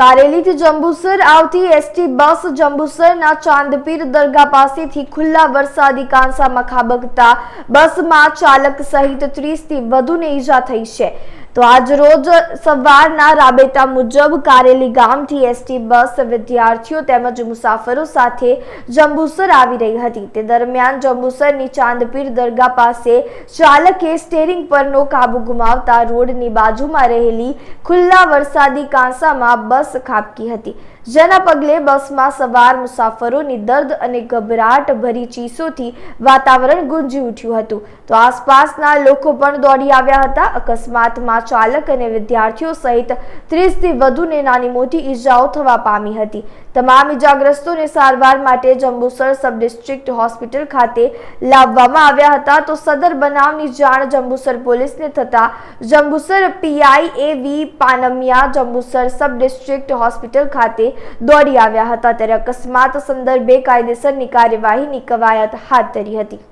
કારેલીથી જંબુસર આવતી ST bus જંબુસરના ચાંદપીર દરગાહ પાસેથી ખુલ્લા વરસાદી કાંસામાં ખાબકતા બસમાં ચાલક સહિત ત્રીસથી વધુને ઈજા થઈ છે. તો આજ રોજ સવારના રાબેતા મુજબ કારેલી ગામથી એસટી બસ વિદ્યાર્થીઓ તેમજ મુસાફરો સાથે જંબુસર આવી રહી હતી. તે દરમિયાન જંબુસરની ચાંદપીર દરગાહ પાસે ચાલકે સ્ટેરિંગ પરનો કાબુ ગુમાવતા રોડની બાજુમાં રહેલી ખુલ્લા વરસાદી કાંસામાં બસ ખાબકી હતી. જેના પગલે બસમાં સવાર મુસાફરોની દર્દ અને ગભરાટ ભરી ચીસોથી વાતાવરણ ગુંજી ઉઠ્યું હતું. તો આસપાસના લોકો પણ દોડી આવ્યા હતા. અકસ્માતમાં ચાલક અને વિદ્યાર્થીઓ સહિત ત્રીસથી વધુને નાની મોટી ઈજાઓ થવા પામી હતી. તમામ ઈજાગ્રસ્તોને સારવાર માટે જંબુસર સબ ડિસ્ટ્રિક્ટ હોસ્પિટલ ખાતે લાવવામાં આવ્યા હતા. તો સદર બનાવની જાણ જંબુસર પોલીસને થતા Jambusar PI A V Panmiya Jambusar sub district hospital ખાતે દોડી આવ્યા હતા. ત્યારે અકસ્માત સંદર્ભે કાયદેસરની કાર્યવાહીની કવાયત હાથ ધરી હતી.